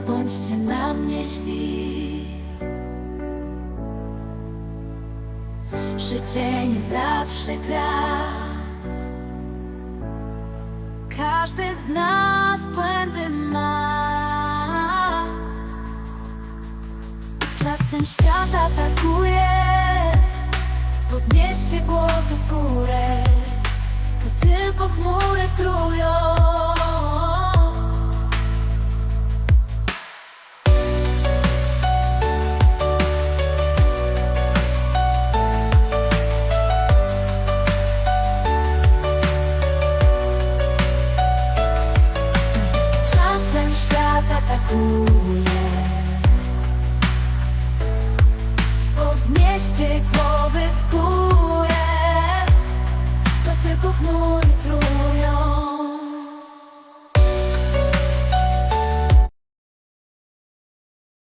nie bądźcie na mnie źli. Życie nie zawsze gra. Każdy z nas błędy ma. Czasem świat atakuje Podnieście głowy w górę. To tylko chmury trują atakuje Podnieście głowy w górę. To tylko chmury